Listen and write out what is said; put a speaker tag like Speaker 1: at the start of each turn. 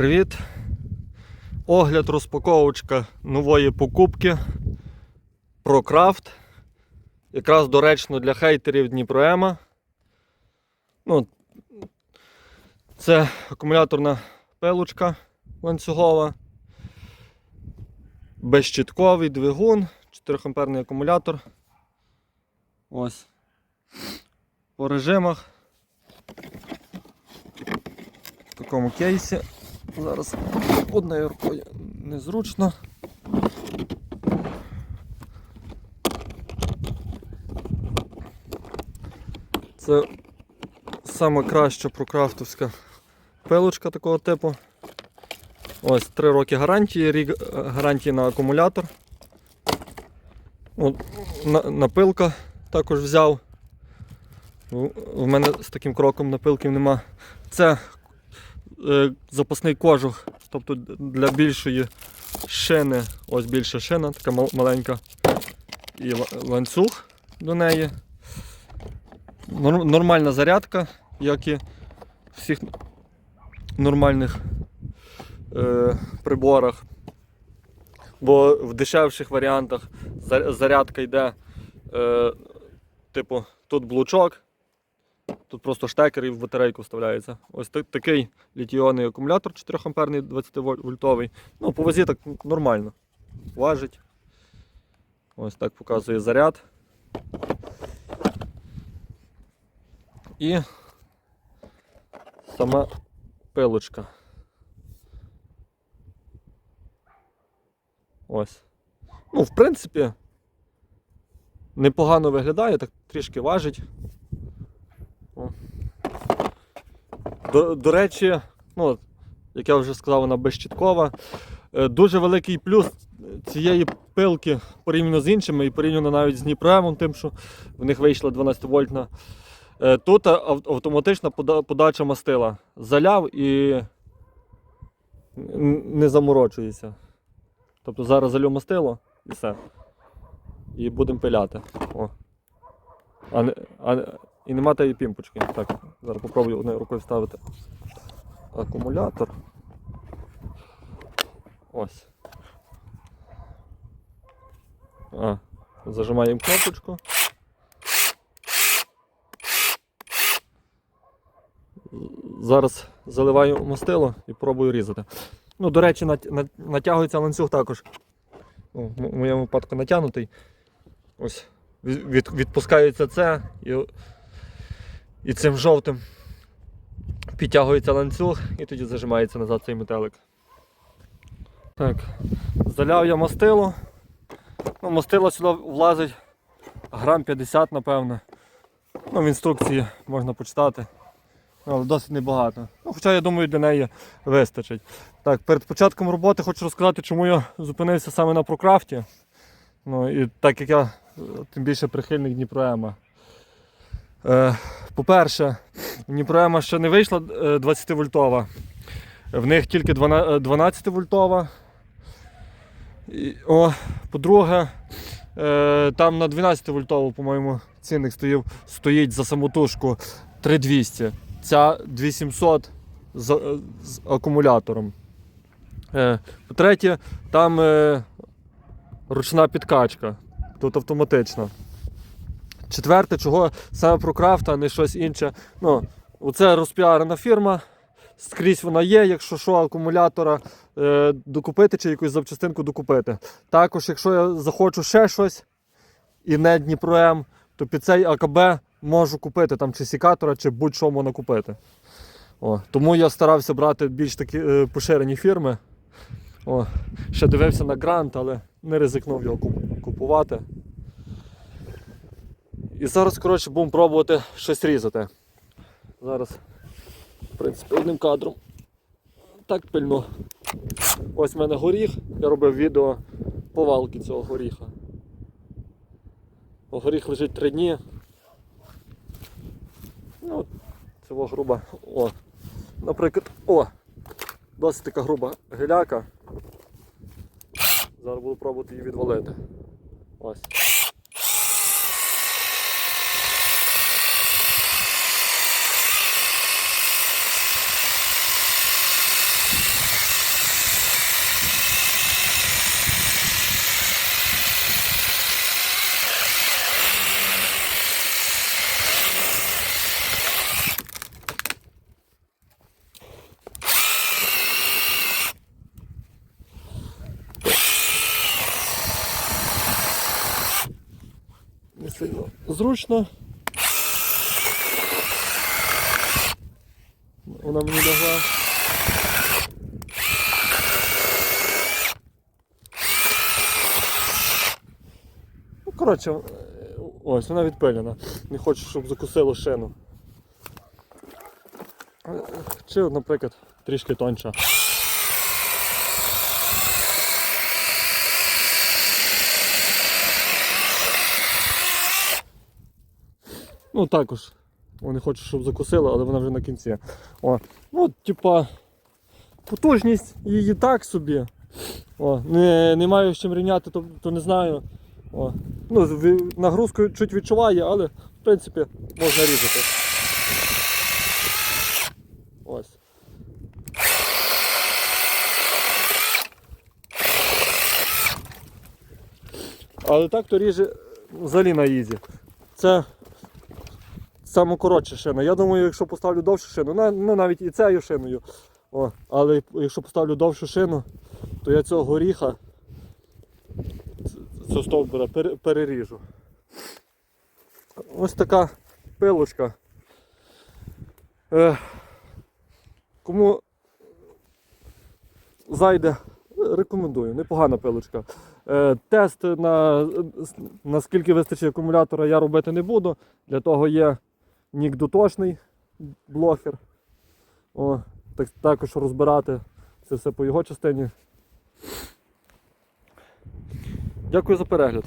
Speaker 1: Привіт! Огляд, розпаковочка нової покупки ProCraft. Якраз доречно для хейтерів Дніпроема. Ну, це акумуляторна пилочка ланцюгова. Безщитковий двигун, 4 амперний акумулятор. Ось. По режимах. В такому кейсі. Зараз одною рукою незручно. Це сама краща прокрафтовська пилочка такого типу. Ось 3 роки гарантії, рік е, гарантії на акумулятор. От, на, напилка також взяв. У мене з таким кроком напилків нема. Це запасний кожух, тобто для більшої шини, ось більша шина, така маленька. І ланцюг до неї. Нормальна зарядка, як і всіх нормальних е, приборах. Бо в дешевших варіантах зарядка йде, е, типу, тут блучок, тут просто штекер і в батарейку вставляється. Ось та- такий літіонний акумулятор 4 амперний 20 вольтовий. Ну, по вазі так нормально. Важить. Ось так показує заряд. І сама пилочка. Ось. Ну, в принципі, непогано виглядає, так трішки важить. До, до речі, ну, як я вже сказав, вона безщиткова. Е, Дуже великий плюс цієї пилки порівняно з іншими і порівняно навіть з Дніпремом, тим, що в них вийшла 12 вольтна. Е, Тут автоматична подача мастила. Заляв і не заморочується. Тобто зараз залю мастило і все. І будемо пиляти. О. А а, і нема тієї пімпочки. Так, зараз попробую одною рукою вставити акумулятор. Ось. А, зажимаємо кнопочку. Зараз заливаю мастило і пробую різати. Ну, до речі, нат- нат- натягується ланцюг також. Ну, в моєму випадку натягнутий. Ось від- відпускається це і, і цим жовтим підтягується ланцюг і тоді зажимається назад цей метелик. Так, заляв я мастило. Ну, мастило сюди влазить грам 50, напевно. Ну, в інструкції можна почитати. Але досить небагато. Ну, хоча я думаю, для неї вистачить. Так, перед початком роботи хочу розказати, чому я зупинився саме на прокрафті. Ну, і так як я тим більше прихильник Дніпроема. Е, по-перше, Дніпроема ще не вийшла 20 вольтова. В них тільки 12 вольтова. О, по-друге, е, там на 12 вольтову, по-моєму, цінник стоїв, стоїть за самотужку 3200. Ця 2700 з, е, з акумулятором. Е, по-третє, там е, ручна підкачка, тут автоматична. Четверте, чого саме про крафт, а не щось інше. Ну, оце розпіарена фірма. Скрізь вона є, якщо що, акумулятора е, докупити чи якусь запчастинку докупити. Також, якщо я захочу ще щось і не Дніпром, то під цей АКБ можу купити там чи сікатора, чи будь-що можна купити. О, тому я старався брати більш такі е, поширені фірми. О, ще дивився на грант, але не ризикнув його купувати. І зараз, коротше, будемо пробувати щось різати. Зараз, в принципі, одним кадром. Так пильно. Ось в мене горіх. Я робив відео повалки цього горіха. Горіх лежить три дні. Ну, во груба. О. Наприклад, о! Досить така груба геляка. Зараз буду пробувати її відвалити. Ось. Сильно зручно. Вона мені лягла. Ну, коротше, е, ось вона відпилена. Не хочу, щоб закусило шину. Е, Чи, наприклад, трішки тонша. Ну також. Вони хочуть, щоб закусило, але вона вже на кінці. О, ну, типа, потужність її так собі. О, не, не маю з чим рівняти, то, то не знаю. О, ну, нагрузку чуть відчуває, але в принципі можна різати. Ось. Але так то ріже взагалі на ізі. Це саме коротша шина. Я думаю, якщо поставлю довшу шину, ну навіть і цією шиною. О, але якщо поставлю довшу шину, то я цього горіха цього стовбура переріжу. Ось така пилочка. Е, кому зайде, рекомендую, непогана пилочка. Е, тест на наскільки вистачить акумулятора я робити не буду. Для того є нік дотошний блохер. О, так, також розбирати це все по його частині. Дякую за перегляд.